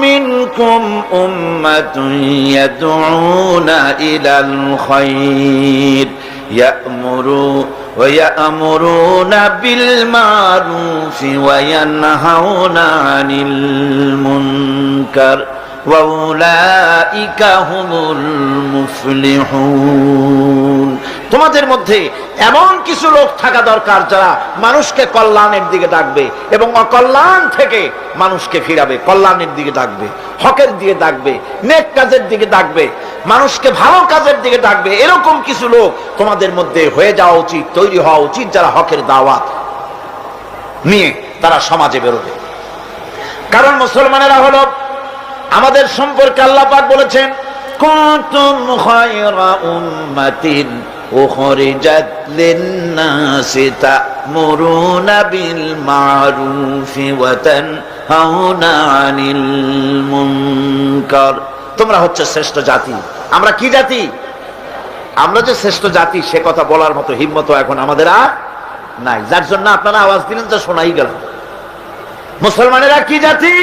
منكم أمة يدعون إلى الخير يأمرون ويأمرون بالمعروف وينهون عن المنكر وأولئك هم المفلحون. তোমাদের মধ্যে এমন কিছু লোক থাকা দরকার যারা মানুষকে কল্যাণের দিকে ডাকবে এবং অকল্যাণ থেকে মানুষকে ফিরাবে, কল্যাণের দিকে ডাকবে, হকের দিকে ডাকবে, নেক কাজের দিকে ডাকবে, মানুষকে ভালো কাজের দিকে ডাকবে, এরকম কিছু লোক তোমাদের মধ্যে হয়ে যাওয়া উচিত, তৈরি হওয়া উচিত যারা হকের দাওয়াত নিয়ে তারা সমাজে বেরোবে। কারণ মুসলমানেরা হলো আমাদের সম্পর্কে আল্লাহ পাক বলেছেন, কুনতুম উখরিজাত লিন-নাসি তা'মুরুনা বিল মা'রুফি ওয়া তানহাউনা তোমরা হচ্ছে শ্রেষ্ঠ জাতি। আমরা কি জাতি? আমরা যে শ্রেষ্ঠ জাতি, সে কথা বলার মতো হিম্মত এখন আমাদের আর নাই। যার জন্য আপনারা আওয়াজ দিলেন তো শোনাই গেল। মুসলমানেরা কি জাতি?